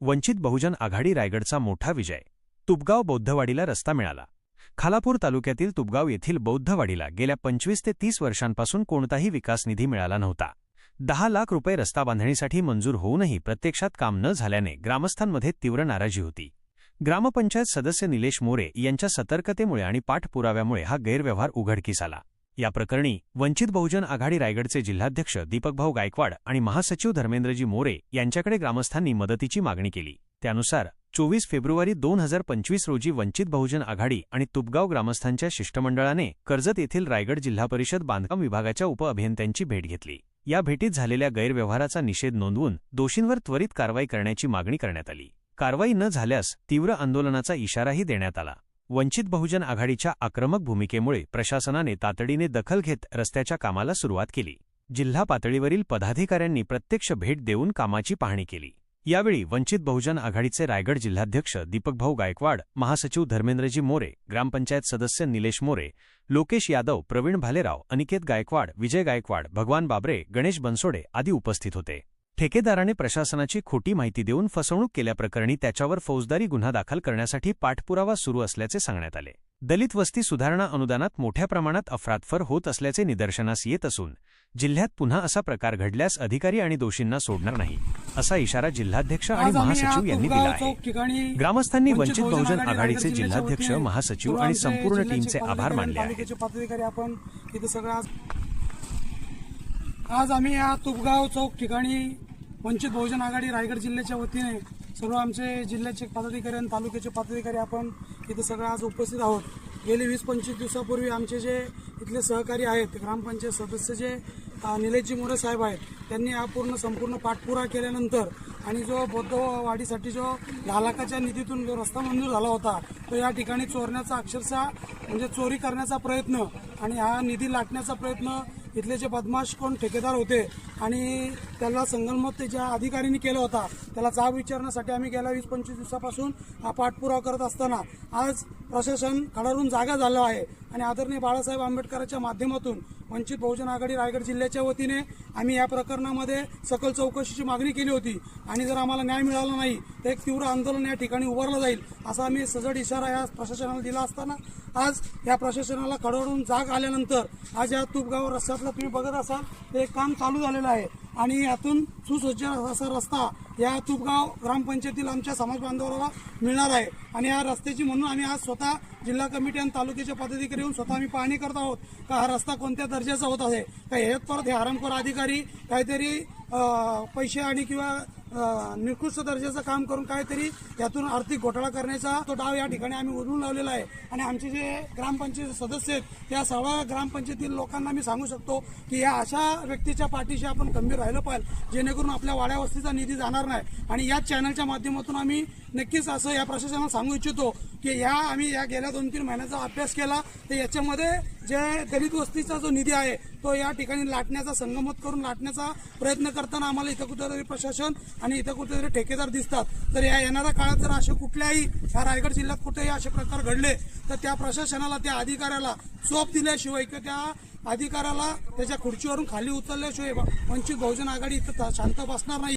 वंचित बहुजन आघाडी रायगडचा मोठा विजय. तुपगाव बौद्धवाडीला रस्ता मिळाला. खालापूर तालुक्यातील तुपगाव येथील बौद्धवाडीला गेल्या पंचवीस ते तीस वर्षांपासून कोणताही विकास निधी मिळाला नव्हता. दहा लाख रुपये रस्ता बांधणीसाठी मंजूर होऊनही प्रत्यक्षात काम न झाल्याने ग्रामस्थांमध्ये तीव्र नाराजी होती. ग्रामपंचायत सदस्य निलेश मोरे यांच्या सतर्कतेमुळे आणि पाठपुराव्यामुळे हा गैरव्यवहार उघडकीस आला. या प्रकरणी वंचित बहुजन आघाडी रायगडचे जिल्हाध्यक्ष दीपकभाऊ गायकवाड आणि महासचिव धर्मेंद्रजी मोरे यांच्याकडे ग्रामस्थांनी मदतीची मागणी केली. त्यानुसार चोवीस फेब्रुवारी दोन हजार पंचवीस रोजी वंचित बहुजन आघाडी आणि तुपगाव ग्रामस्थांच्या शिष्टमंडळाने कर्जत येथील रायगड जिल्हा परिषद बांधकाम विभागाच्या उपअभियंत्यांची भेट घेतली. या भेटीत झालेल्या गैरव्यवहाराचा निषेध नोंदवून दोषींवर त्वरित कारवाई करण्याची मागणी करण्यात आली. कारवाई न झाल्यास तीव्र आंदोलनाचा इशाराही देण्यात आला. वंचित बहुजन आघाडीच्या आक्रमक भूमिकेमुळे प्रशासनाने तातडीने दखल घेत रस्त्याच्या कामाला सुरुवात केली. जिल्हा पातळीवरील पदाधिकाऱ्यांनी प्रत्यक्ष भेट देऊन कामाची पाहणी केली. यावेळी वंचित बहुजन आघाडीचे रायगड जिल्हाध्यक्ष दीपकभाऊ गायकवाड महासचिव धर्मेंद्रजी मोरे ग्रामपंचायत सदस्य निलेश मोरे लोकेश यादव प्रवीण भालेराव अनिकेत गायकवाड विजय गायकवाड भगवान बाबरे गणेश बनसोडे आदी उपस्थित होते. ठेकेदाराने प्रशासनाची खोटी माहिती देऊन फसवणूक केल्याप्रकरणी त्याच्यावर फौजदारी गुन्हा दाखल करण्यासाठी पाठपुरावा सुरू असल्याचे सांगण्यात आले. दलित वस्ती सुधारणा अनुदानात मोठ्या प्रमाणात अफरातफर होत असल्याचे निदर्शनास येत असून जिल्ह्यात पुन्हा असा प्रकार घडल्यास अधिकारी आणि दोषींना सोडणार नाही असा इशारा जिल्हाध्यक्ष आणि महासचिव यांनी दिला आहे. ग्रामस्थांनी वंचित बहुजन आघाडी आघाडीचे जिल्हाध्यक्ष महासचिव आणि संपूर्ण टीमचे आभार मानले आहेत. आज आम्ही या तुपगाव चौक ठिकाणी वंचित बहुजन आघाडी रायगड जिल्ह्याच्या वतीने सर्व आमचे जिल्ह्याचे पदाधिकारी आणि तालुक्याचे पदाधिकारी आपण इथे सगळं आज उपस्थित आहोत. गेली वीस पंचवीस दिवसापूर्वी आमचे जे इथले सहकारी आहेत ग्रामपंचायत सदस्य जे अ, निलेशजी मोरे साहेब आहेत त्यांनी हा पूर्ण संपूर्ण पाठपुरा केल्यानंतर आणि जो बौद्धवाडीसाठी जो लालाकाच्या निधीतून जो रस्ता मंजूर झाला होता तो या ठिकाणी चोरण्याचा अक्षरशः म्हणजे चोरी करण्याचा प्रयत्न आणि हा निधी लाटण्याचा प्रयत्न इथले जे बदमाश कोण ठेकेदार होते आणि त्याला संगनमत ज्या अधिकाऱ्यांनी केला होता त्याला जाब विचारण्यासाठी आम्ही गेल्या वीस पंचवीस दिवसापासून हा पाठपुरावा करत असताना आज प्रशासन खडारून जागा झालं आहे आणि आदरणीय बाळासाहेब आंबेडकरांच्या माध्यमातून वंचित बहुजन आघाडी रायगड जिल्ह्याच्या वतीने आम्ही या प्रकरणामध्ये सकल चौकशीची मागणी केली होती. आणि जर आम्हाला न्याय मिळाला नाही तर एक तीव्र आंदोलन या ठिकाणी उभारलं जाईल असा आम्ही सजड इशारा या प्रशासनाला दिला असताना आज या प्रशासनाला खडवडून जाग आल्यानंतर आज या तुपगाव रस्त्यातलं तुम्ही बघत असाल ते काम चालू झालेलं आहे. आणि यातून सुसज्ज असा रस्ता या तुपगाव ग्रामपंचायतीला आमच्या समाज बांधवाला मिळणार आहे. आणि या रस्त्याची म्हणून आम्ही आज स्वतः जिल्हा कमिटी आणि तालुक्याच्या पदाधिकारी येऊन स्वतः आम्ही पाहणी करत आहोत का हा रस्ता कोणत्या दर्जाचा होत आहे. का हे परत हे हरामखोर अधिकारी काहीतरी पैसे आणि किंवा निकृष्ट दर्जाचं काम करून काहीतरी यातून आर्थिक घोटाळा करण्याचा तो डाव या ठिकाणी आम्ही उधळून लावलेला आहे. आणि आमचे जे ग्रामपंचायत सदस्य आहेत त्या सर्व ग्रामपंचायतीतील लोकांना मी सांगू शकतो की या अशा व्यक्तीच्या पाठीशी आपण गंभीर राहिलं पाहिजे जेणेकरून आपल्या वाड्या वस्तीचा निधी जाणार नाही. आणि याच चॅनलच्या माध्यमातून आम्ही नक्कीच असं या प्रशासनाला सांगू इच्छितो की ह्या आम्ही या गेल्या दोन तीन महिन्याचा अभ्यास केला तर याच्यामध्ये जे दलित वस्तीचा जो निधी आहे तो या ठिकाणी लाटण्याचा संगमत करून लाटण्याचा प्रयत्न करताना आम्हाला इथं कुठेतरी प्रशासन आणि इथं कुठेतरी ठेकेदार दिसतात. तर या येणाऱ्या काळात जर असे कुठल्याही ह्या रायगड जिल्ह्यात कुठेही असे प्रकार घडले तर त्या प्रशासनाला त्या अधिकाऱ्याला चोप दिल्याशिवाय किंवा त्या अधिकाऱ्याला त्याच्या खुर्चीवरून खाली उचलल्याशिवाय वंचित बहुजन आघाडी इथं शांत बसणार नाही.